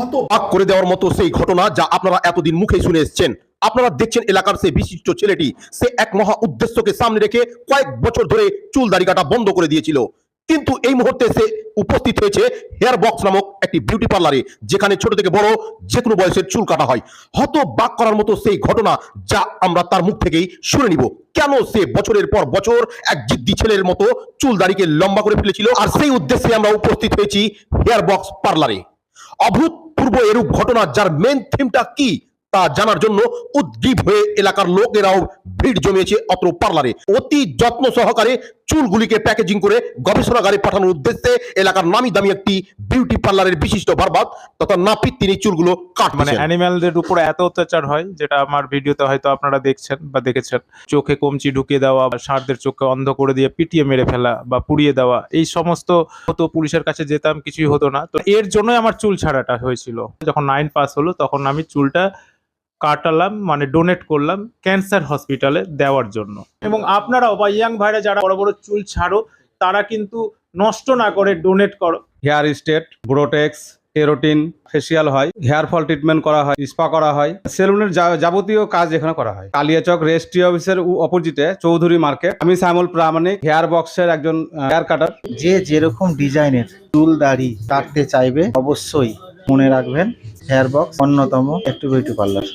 হতবাক করে দেওয়ার মতো সেই ঘটনা যা আপনারা এতদিন মুখে শুনে এসেছেন। আপনারা দেখছেন এলাকার সেই বিশিষ্ট ছেলেটি, সে এক মহা উদ্দেশ্যকে সামনে রেখে কয়েক বছর ধরে চুল দাড়ি কাটা বন্ধ করে দিয়েছিল। কিন্তু এই মুহূর্তে সে উপস্থিত হয়েছে হেয়ার বক্স নামক একটি বিউটি পার্লারে, যেখানে ছোট থেকে বড় যে কোনো বয়সের চুল কাটা হয়। হত বাক করার মতো সেই ঘটনা যা আমরা তার মুখ থেকেই শুনে নিব। কেন সে বছরের পর বছর এক জিদ্দি ছেলের মতো চুল দাড়িকে লম্বা করে ফেলেছিল? আর সেই উদ্দেশ্যে আমরা উপস্থিত হয়েছি হেয়ার বক্স পার্লারে। অভূতপূর্ব এরূপ ঘটনা যার মেন থিমটা কি? তা জানার জন্য উদ্গ্রীব হয়ে এলাকার লোকেরাও ভিড় জমিয়েছে অত্র পার্লারে। অতি যত্ন সহকারে চুলগুলিকে প্যাকেজিং করে গবেষণাগারে পাঠানোর উদ্দেশ্যে এলাকার নামি দামি একটি বিউটি পার্লারের বিশিষ্ট বারবাদ তথা নাপিত তিনি চুলগুলো কাট মানে অ্যানিম্যালদের উপর এত অত্যাচার হয়, যেটা আমার ভিডিওতে হয়তো আপনারা দেখছেন বা দেখেছেন। চোখে কমচি ঢুকিয়ে দেওয়া বা ষাঁড়দের চোখে অন্ধ করে দিয়ে পিটিয়ে মেরে ফেলা বা পুড়িয়ে দেওয়া, এই সমস্ত হতো, পুলিশের কাছে যেতাম, কিছুই হতো না। তো এর জন্যই আমার চুল ছাড়াটা হয়েছিল। যখন নাইন পাস হলো, তখন আমি চুলটা কাটালাম মানে ডোনেট করলাম ক্যান্সার হসপিটালে দেওয়ার জন্য। এবং আপনারাও বা ইয়াং ভাইরা যারা বড় বড় চুল ছাড়ো তারা কিন্তু নষ্ট না করে ডোনেট করো। হেয়ার স্টেট ব্রোটেক্স কেরোটিন ফেসিয়াল হয়। হেয়ার ফল ট্রিটমেন্ট করা হয় স্পা করা হয়। সেলুনের যা- যাবতীয় কাজ এখানে করা হয়। কালিয়াচক রেজিস্ট্রি অফিসের অপোজিটে চৌধুরী মার্কেট। আমি শ্যামল প্রামাণিক হেয়ার বক্সের একজন হেয়ার কাটার যে যেরকম ডিজাইনের চুল দাড়ি কাটতে চাইবে অবশ্যই মনে রাখবেন। হেয়ার বক্স অন্যতম একটি বিউটি পার্লার